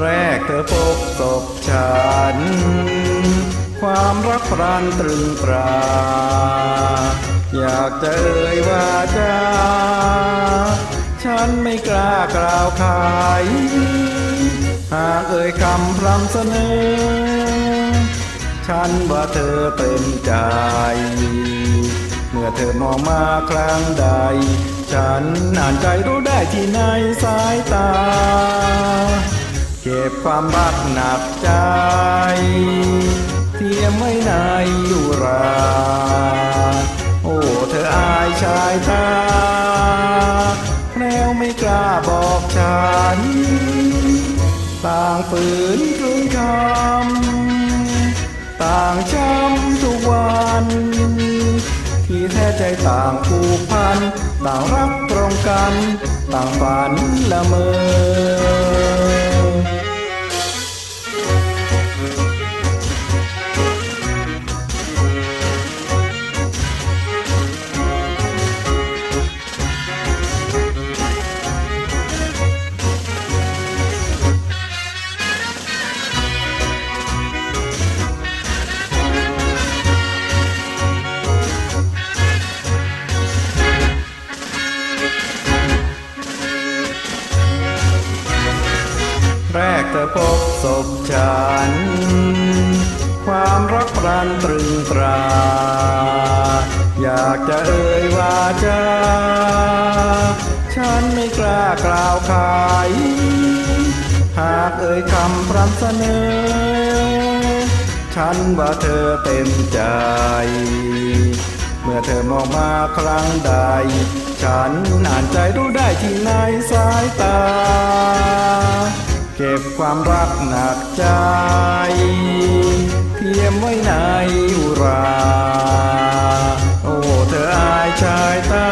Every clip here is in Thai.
แรกเธอพบศพฉัน ความรักพรานตรึงตรา อยากจะเอ่ยว่าจ้าฉันไม่กล้ากล่าวขาย หากเอ่ยคำพรำเสนอ ฉันว่าเธอเต็มใจ เมื่อเธอมองมาครั้งใด ฉันอ่านใจรู้ได้ที่ในสายตา เก็บความรักหนักใจ เทียมไว้ในอุรา โอ้เธออายชายตาแล้วไม่กล้าบอกฉัน ต่างฝืนกลืนคำต่างช้ำทุกวันที่แท้ใจต่างผูกพัน ต่างรักตรงกัน ต่างฝันละเมอ ธอพบศพฉัน ความรักรันตรึงตรา อยากจะเอ่ยว่าจ้าฉันไม่กล้ากล่าวขาย หากเอ่ยคำพรำเสนอ ฉันว่าเธอเต็มใจ เมื่อเธอมองมาครั้งใด ฉันอ่านใจรู้ได้ที่ในสายตา เก็บความรักหนักใจ เทียมไว้ในอุรา โอ้เธออายชายตา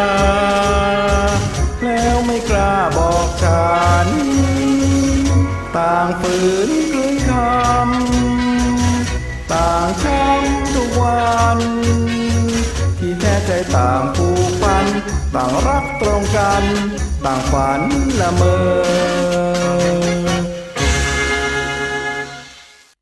แล้วไม่กล้าบอกฉัน ต่างฝืนกลืนคำ ต่างช้ำทุกวัน ที่แท้ใจต่างผูกพัน ต่างรักตรงกัน ต่างฝันละเมอ